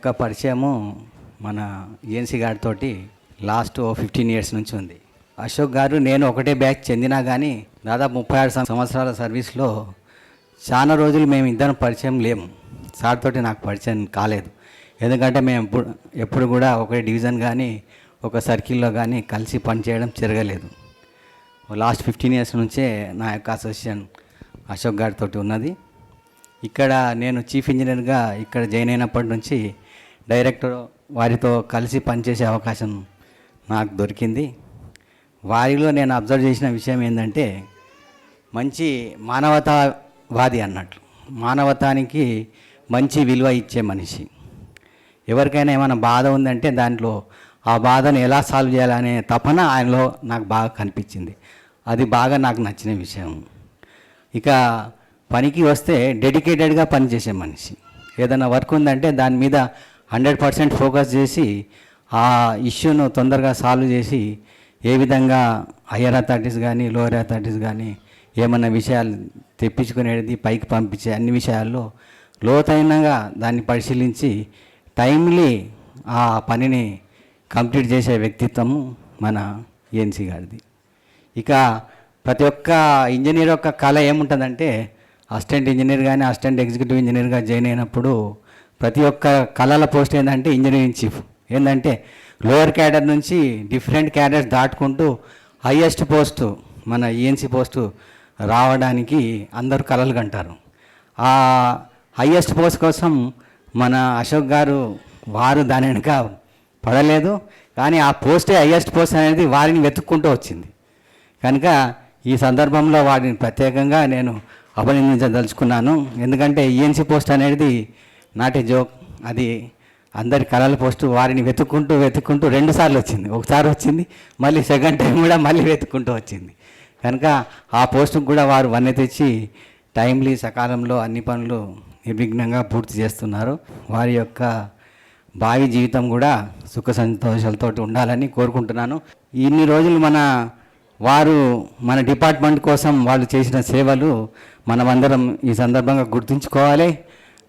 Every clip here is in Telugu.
యొక్క పరిచయము మన ఏఎన్సీ గారితో లాస్ట్ ఓ ఫిఫ్టీన్ ఇయర్స్ నుంచి ఉంది. అశోక్ గారు నేను ఒకటే బ్యాచ్ చెందినా కానీ దాదాపు ముప్పై ఆరు సంవత్సరాల సర్వీస్లో చాలా రోజులు మేము ఇద్దరం పరిచయం లేము. సార్ తోటి నాకు పరిచయం కాలేదు. ఎందుకంటే మేము ఎప్పుడు ఎప్పుడు కూడా ఒకే డివిజన్ కానీ ఒక సర్కిల్లో కానీ కలిసి పనిచేయడం జరగలేదు. లాస్ట్ ఫిఫ్టీన్ ఇయర్స్ నుంచే నా యొక్క అసోసియేషన్ అశోక్ గారితో ఉన్నది. ఇక్కడ నేను చీఫ్ ఇంజనీర్గా ఇక్కడ జాయిన్ అయినప్పటి నుంచి డైరెక్టర్ వారితో కలిసి పనిచేసే అవకాశం నాకు దొరికింది. వారిలో నేను అబ్జర్వ్ చేసిన విషయం ఏంటంటే మంచి మానవతావాది అన్నట్లు. మానవతానికి మంచి విలువ ఇచ్చే మనిషి. ఎవరికైనా ఏమైనా బాధ ఉందంటే దాంట్లో ఆ బాధను ఎలా సాల్వ్ చేయాలనే తపన ఆయనలో నాకు బాగా కనిపించింది. అది బాగా నాకు నచ్చిన విషయం. ఇక పనికి వస్తే డెడికేటెడ్గా పనిచేసే మనిషి. ఏదైనా వర్క్ ఉందంటే దాని మీద హండ్రెడ్ పర్సెంట్ ఫోకస్ చేసి ఆ ఇష్యూను తొందరగా సాల్వ్ చేసి ఏ విధంగా హయ్యర్ అథారిటీస్ కానీ లోయర్ అథారిటీస్ కానీ ఏమన్నా విషయాలు తెప్పించుకునేది పైకి పంపించే అన్ని విషయాల్లో లోతైనగా దాన్ని పరిశీలించి టైమ్లీ ఆ పనిని కంప్లీట్ చేసే వ్యక్తిత్వము మన ఏఎన్సీ గారిది. ఇక ప్రతి ఒక్క ఇంజనీర్ యొక్క కళ ఏముంటుందంటే అసిస్టెంట్ ఇంజనీర్ కానీ అసిస్టెంట్ ఎగ్జిక్యూటివ్ ఇంజనీర్గా జాయిన్ అయినప్పుడు ప్రతి ఒక్క కళల పోస్ట్ ఏంటంటే ఇంజనీరింగ్ చీఫ్ ఏంటంటే లోయర్ క్యాడర్ నుంచి డిఫరెంట్ క్యాడర్స్ దాటుకుంటూ హయ్యెస్ట్ పోస్టు మన ఈఎన్సీ పోస్టు రావడానికి అందరూ కలలు కంటారు. ఆ హయ్యెస్ట్ పోస్ట్ కోసం మన అశోక్ గారు వారు దాని వెనుక పడలేదు కానీ ఆ పోస్టే హయ్యెస్ట్ పోస్ట్ అనేది వారిని వెతుక్కుంటూ వచ్చింది. కనుక ఈ సందర్భంలో వారిని ప్రత్యేకంగా నేను అభినందించదలుచుకున్నాను. ఎందుకంటే ఈఎన్సీ పోస్ట్ అనేది నాటే జోక్. అది అందరి కళల పోస్టు వారిని వెతుక్కుంటూ వెతుక్కుంటూ రెండు సార్లు వచ్చింది. ఒకసారి వచ్చింది మళ్ళీ సెకండ్ టైం కూడా మళ్ళీ వెతుక్కుంటూ వచ్చింది. కనుక ఆ పోస్టుకు కూడా వారు వన్నె తెచ్చి టైంలీ సకాలంలో అన్ని పనులు నిర్విఘ్నంగా పూర్తి చేస్తున్నారు. వారి యొక్క భావి జీవితం కూడా సుఖ సంతోషాలతో ఉండాలని కోరుకుంటున్నాను. ఇన్ని రోజులు మన వారు మన డిపార్ట్మెంట్ కోసం వాళ్ళు చేసిన సేవలు మనమందరం ఈ సందర్భంగా గుర్తుంచుకోవాలి.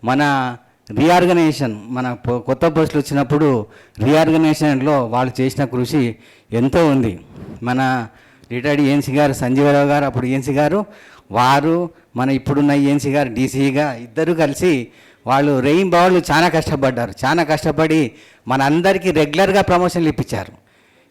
మన రీఆర్గనైజేషన్ మన కొత్త పోస్టులు వచ్చినప్పుడు రీఆర్గనైజేషన్లో వాళ్ళు చేసిన కృషి ఎంతో ఉంది. మన రిటైర్డ్ ఏఎన్సీ గారు సంజీవరావు గారు అప్పుడు ఏఎన్సీ గారు వారు మన ఇప్పుడున్న ఏఎన్సీ గారు డీసీగా ఇద్దరు కలిసి వాళ్ళు రెయిన్ బాళ్ళు చాలా కష్టపడ్డారు. చాలా కష్టపడి మనందరికీ రెగ్యులర్గా ప్రమోషన్లు ఇప్పించారు.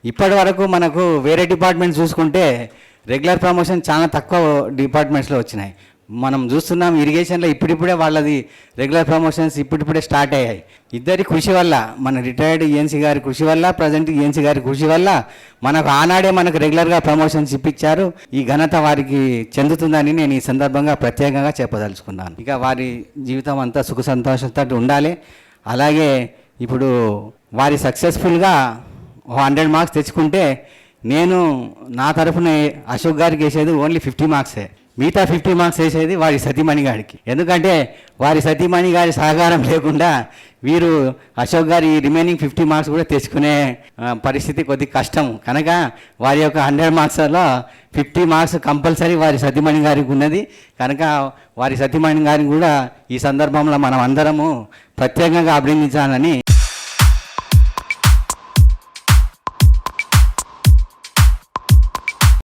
ఇప్పటి వరకు మనకు వేరే డిపార్ట్మెంట్ చూసుకుంటే రెగ్యులర్ ప్రమోషన్ చాలా తక్కువ డిపార్ట్మెంట్స్లో వచ్చినాయి. మనం చూస్తున్నాం ఇరిగేషన్లో ఇప్పుడిప్పుడే వాళ్ళది రెగ్యులర్ ప్రమోషన్స్ ఇప్పుడిప్పుడే స్టార్ట్ అయ్యాయి. ఇద్దరి కృషి వల్ల మన రిటైర్డ్ ఈఎన్సీ గారి కృషి వల్ల ప్రజెంట్ ఈఎన్సీ గారి కృషి వల్ల మనకు ఆనాడే మనకు రెగ్యులర్గా ప్రమోషన్స్ ఇప్పించారు. ఈ ఘనత వారికి చెందుతుందని నేను ఈ సందర్భంగా ప్రత్యేకంగా చెప్పదలుచుకున్నాను. ఇక వారి జీవితం అంతా సుఖ సంతోషంతో ఉండాలి. అలాగే ఇప్పుడు వారి సక్సెస్ఫుల్గా హండ్రెడ్ మార్క్స్ తెచ్చుకుంటే నేను నా తరఫున అశోక్ గారికి వేసేది ఓన్లీ ఫిఫ్టీ మార్క్సే మిగతా ఫిఫ్టీ మార్క్స్ వేసేది వారి సతీమణి గారికి. ఎందుకంటే వారి సతీమణి గారి సహకారం లేకుండా వీరు అశోక్ గారి రిమైనింగ్ ఫిఫ్టీ మార్క్స్ కూడా తెచ్చుకునే పరిస్థితి కొద్ది కష్టం. కనుక వారి యొక్క హండ్రెడ్ మార్క్స్లో ఫిఫ్టీ మార్క్స్ కంపల్సరీ వారి సతీమణి గారికి ఉన్నది. కనుక వారి సతీమణి గారిని కూడా ఈ సందర్భంలో మనం అందరము ప్రత్యేకంగా అభినందించాలని